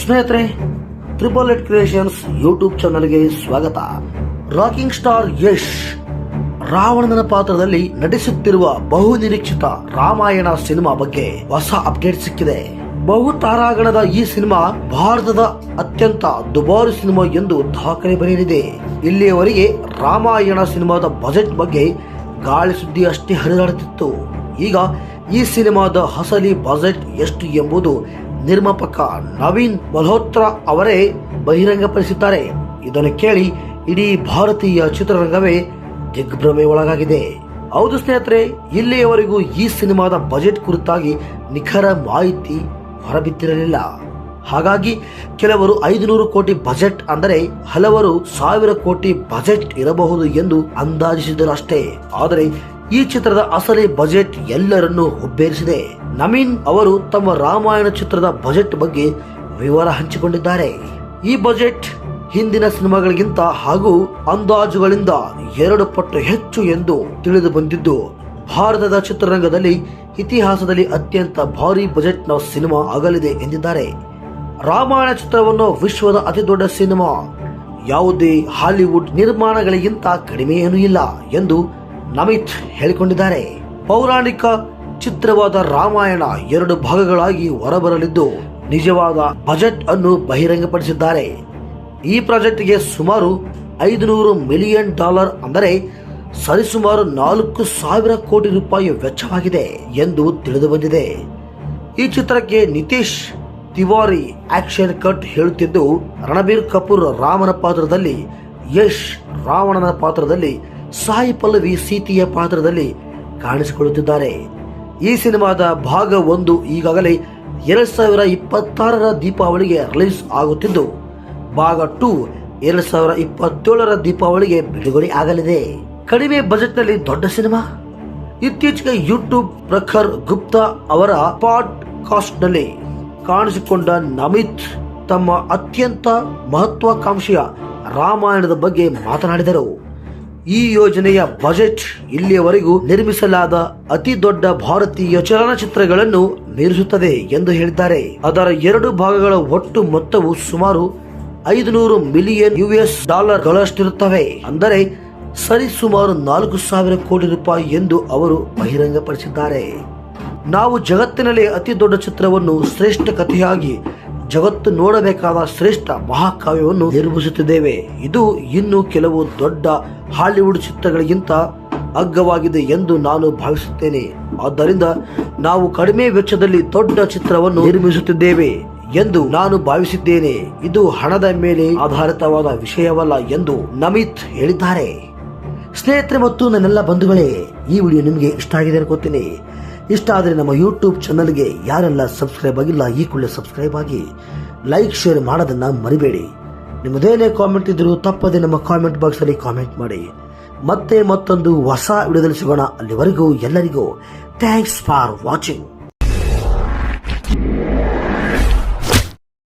ಸ್ನೇಹಿತರೆ ಟ್ರಿಪಲ್ ಎಟ್ creations YouTube ಚಾನಲ್ಗೆ ಸ್ವಾಗತ. ರಾಕಿಂಗ್ ಸ್ಟಾರ್ ಯಶ್ ರಾವಣನ ಪಾತ್ರದಲ್ಲಿ ನಟಿಸುತ್ತಿರುವ ಬಹು ನಿರೀಕ್ಷಿತ ರಾಮಾಯಣ ಸಿನಿಮಾ ಬಗ್ಗೆ ಹೊಸ ಅಪ್ಡೇಟ್ ಸಿಕ್ಕಿದೆ. ಬಹು ತಾರಾಗಣದ ಈ ಸಿನಿಮಾ ಭಾರತದ ಅತ್ಯಂತ ದುಬಾರಿ ಸಿನಿಮಾ ಎಂದು ದಾಖಲೆ ಬರೆಯಲಿದೆ. ಇಲ್ಲಿಯವರೆಗೆ ರಾಮಾಯಣ ಸಿನಿಮಾದ ಬಜೆಟ್ ಬಗ್ಗೆ ಗಾಳಿ ಸುದ್ದಿ ಅಷ್ಟೇ ಹರಿದಾಡುತ್ತಿತ್ತು. ಈಗ ಈ ಸಿನಿಮಾದ ಅಸಲಿ ಬಜೆಟ್ ಎಷ್ಟು ಎಂಬುದು ನಿರ್ಮಾಪಕ ನವೀನ್ ಮಲ್ಹೋತ್ರಾ ಅವರೇ ಬಹಿರಂಗಪಡಿಸಿದ್ದಾರೆ. ಇದನ್ನು ಕೇಳಿ ಇಡೀ ಭಾರತೀಯ ಚಿತ್ರರಂಗವೇ ದಿಗ್ಭ್ರಮೆ ಒಳಗಾಗಿದೆ. ಹೌದು ಸ್ನೇಹಿತರೆ, ಇಲ್ಲಿಯವರೆಗೂ ಈ ಸಿನಿಮಾದ ಬಜೆಟ್ ಕುರಿತಾಗಿ ನಿಖರ ಮಾಹಿತಿ ಹೊರಬಿದ್ದಿರಲಿಲ್ಲ. ಹಾಗಾಗಿ ಕೆಲವರು ಐದುನೂರು ಕೋಟಿ ಬಜೆಟ್ ಅಂದರೆ ಹಲವರು ಸಾವಿರ ಕೋಟಿ ಬಜೆಟ್ ಇರಬಹುದು ಎಂದು ಅಂದಾಜಿಸಿದರು ಅಷ್ಟೇ ಆದರೆ ಈ ಚಿತ್ರದ ಅಸಲಿ ಬಜೆಟ್ ಎಲ್ಲರನ್ನೂ ಹುಬ್ಬೇರಿಸಿದೆ. ನವೀನ್ ಅವರು ತಮ್ಮ ರಾಮಾಯಣ ಚಿತ್ರದ ಬಜೆಟ್ ಬಗ್ಗೆ ವಿವರ ಹಂಚಿಕೊಂಡಿದ್ದಾರೆ. ಈ ಬಜೆಟ್ ಹಿಂದಿನ ಸಿನಿಮಾಗಳಿಗಿಂತ ಹಾಗೂ ಅಂದಾಜುಗಳಿಂದ ಎರಡು ಪಟ್ಟು ಹೆಚ್ಚು ಎಂದು ತಿಳಿದು ಬಂದಿದ್ದು, ಭಾರತದ ಚಿತ್ರರಂಗದಲ್ಲಿ ಇತಿಹಾಸದಲ್ಲಿ ಅತ್ಯಂತ ಭಾರಿ ಬಜೆಟ್ನ ಸಿನಿಮಾ ಆಗಲಿದೆ ಎಂದಿದ್ದಾರೆ. ರಾಮಾಯಣ ಚಿತ್ರವನ್ನು ವಿಶ್ವದ ಅತಿದೊಡ್ಡ ಸಿನಿಮಾ, ಯಾವುದೇ ಹಾಲಿವುಡ್ ನಿರ್ಮಾಣಗಳಿಗಿಂತ ಕಡಿಮೆಯೇನೂ ಇಲ್ಲ ಎಂದು ನಮಿತ್ ಹೇಳಿಕೊಂಡಿದ್ದಾರೆ. ಪೌರಾಣಿಕ ಚಿತ್ರವಾದ ರಾಮಾಯಣ ಎರಡು ಭಾಗಗಳಾಗಿ ಹೊರಬರಲಿದ್ದು, ನಿಜವಾದ ಬಜೆಟ್ ಅನ್ನು ಬಹಿರಂಗಪಡಿಸಿದ್ದಾರೆ. ಈ ಪ್ರಾಜೆಕ್ಟ್ಗೆ ಸುಮಾರು ಐದುನೂರು ಮಿಲಿಯನ್ ಡಾಲರ್ ಅಂದರೆ ಸರಿಸುಮಾರು ನಾಲ್ಕು ಸಾವಿರ ಕೋಟಿ ರೂಪಾಯಿ ವೆಚ್ಚವಾಗಿದೆ ಎಂದು ತಿಳಿದು ಬಂದಿದೆ ಈ ಚಿತ್ರಕ್ಕೆ ನಿತೀಶ್ ತಿವಾರಿ ಆಕ್ಷನ್ ಕಟ್ ಹೇಳುತ್ತಿದ್ದು, ರಣಬೀರ್ ಕಪೂರ್ ರಾಮನ ಪಾತ್ರದಲ್ಲಿ, ಯಶ್ ರಾವಣನ ಪಾತ್ರದಲ್ಲಿ ಸಾಯಿ ಪಲ್ಲವಿ ಸೀತೆಯ ಪಾತ್ರದಲ್ಲಿ ಕಾಣಿಸಿಕೊಳ್ಳುತ್ತಿದ್ದಾರೆ. ಈ ಸಿನಿಮಾದ ಭಾಗ ಒಂದು ಈಗಾಗಲೇ ಎರಡ್ ಸಾವಿರ ಇಪ್ಪತ್ತಾರರ ದೀಪಾವಳಿಗೆ ರಿಲೀಸ್ ಆಗುತ್ತಿದ್ದು, ಭಾಗ ಟೂ ಎರಡ್ ಸಾವಿರ ಇಪ್ಪತ್ತೇಳರ ದೀಪಾವಳಿಗೆ ಬಿಡುಗಡೆ ಆಗಲಿದೆ. ಕಡಿಮೆ ಬಜೆಟ್ನಲ್ಲಿ ದೊಡ್ಡ ಸಿನಿಮಾ? ಇತ್ತೀಚೆಗೆ ಯೂಟ್ಯೂಬ್ ಪ್ರಖರ್ ಗುಪ್ತಾ ಅವರ ಪಾಡ್ ಕಾಸ್ಟ್ನಲ್ಲಿ ಕಾಣಿಸಿಕೊಂಡ ನಮಿತ್ ತಮ್ಮ ಅತ್ಯಂತ ಮಹತ್ವಾಕಾಂಕ್ಷೆಯ ರಾಮಾಯಣದ ಬಗ್ಗೆ ಮಾತನಾಡಿದರು. ಈ ಯೋಜನೆಯ ಬಜೆಟ್ ಇಲ್ಲಿಯವರೆಗೂ ನಿರ್ಮಿಸಲಾದ ಅತಿ ದೊಡ್ಡ ಭಾರತೀಯ ಚಲನಚಿತ್ರಗಳನ್ನು ಮೀರಿಸುತ್ತದೆ ಎಂದು ಹೇಳಿದ್ದಾರೆ. ಅದರ ಎರಡು ಭಾಗಗಳ ಒಟ್ಟು ಮೊತ್ತವು ಸುಮಾರು ಐದುನೂರು ಮಿಲಿಯನ್ ಯುಎಸ್ ಡಾಲರ್ಗಳಷ್ಟಿರುತ್ತವೆ. ಅಂದರೆ ಸರಿ ಸುಮಾರು ನಾಲ್ಕು ಸಾವಿರ ಕೋಟಿ ರೂಪಾಯಿ ಎಂದು ಅವರು ಬಹಿರಂಗಪಡಿಸಿದ್ದಾರೆ. ನಾವು ಜಗತ್ತಿನಲ್ಲಿ ಅತಿ ದೊಡ್ಡ ಚಿತ್ರವನ್ನು ಶ್ರೇಷ್ಠ ಕಥೆಯಾಗಿ ಜಗತ್ತು ನೋಡಬೇಕಾದ ಶ್ರೇಷ್ಠ ಮಹಾಕಾವ್ಯವನ್ನು ನಿರ್ಮಿಸುತ್ತಿದ್ದೇವೆ. ಇದು ಇನ್ನು ಕೆಲವು ದೊಡ್ಡ ಹಾಲಿವುಡ್ ಚಿತ್ರಗಳಿಗಿಂತ ಅಗ್ಗವಾಗಿದೆ ಎಂದು ನಾನು ಭಾವಿಸುತ್ತೇನೆ. ಆದ್ದರಿಂದ ನಾವು ಕಡಿಮೆ ವೆಚ್ಚದಲ್ಲಿ ದೊಡ್ಡ ಚಿತ್ರವನ್ನು ನಿರ್ಮಿಸುತ್ತಿದ್ದೇವೆ ಎಂದು ನಾನು ಭಾವಿಸಿದ್ದೇನೆ. ಇದು ಹಣದ ಮೇಲೆ ಆಧಾರಿತವಾದ ವಿಷಯವಲ್ಲ ಎಂದು ನಮಿತ್ ಹೇಳಿದ್ದಾರೆ. ಸ್ನೇಹಿತರೆ ಮತ್ತು ನನ್ನೆಲ್ಲ ಬಂಧುಗಳೇ, ಈ ವಿಡಿಯೋ ನಿಮಗೆ ಇಷ್ಟ ಆಗಿದೆ ಅನ್ಕೋತೀನಿ. ಇಷ್ಟ ಆದರೆ ನಮ್ಮ ಯೂಟ್ಯೂಬ್ ಚಾನಲ್ಗೆ ಯಾರೆಲ್ಲ ಸಬ್ಸ್ಕ್ರೈಬ್ ಆಗಿಲ್ಲ, ಈ ಕೂಡಲೇ ಸಬ್ಸ್ಕ್ರೈಬ್ ಆಗಿ ಲೈಕ್ ಶೇರ್ ಮಾಡೋದನ್ನ ಮರಿಬೇಡಿ. ನಿಮ್ಮದೇನೇ ಕಾಮೆಂಟ್ ಇದ್ದರೂ ತಪ್ಪದೆ ನಮ್ಮ ಕಾಮೆಂಟ್ ಬಾಕ್ಸ್ ಅಲ್ಲಿ ಕಾಮೆಂಟ್ ಮಾಡಿ. ಮತ್ತೆ ಮತ್ತೊಂದು ಹೊಸ ವಿಡಿಯೋದಲ್ಲಿ ಸಿಗೋಣ. ಅಲ್ಲಿವರೆಗೂ ಎಲ್ಲರಿಗೂ ಥ್ಯಾಂಕ್ಸ್ ಫಾರ್ ವಾಚಿಂಗ್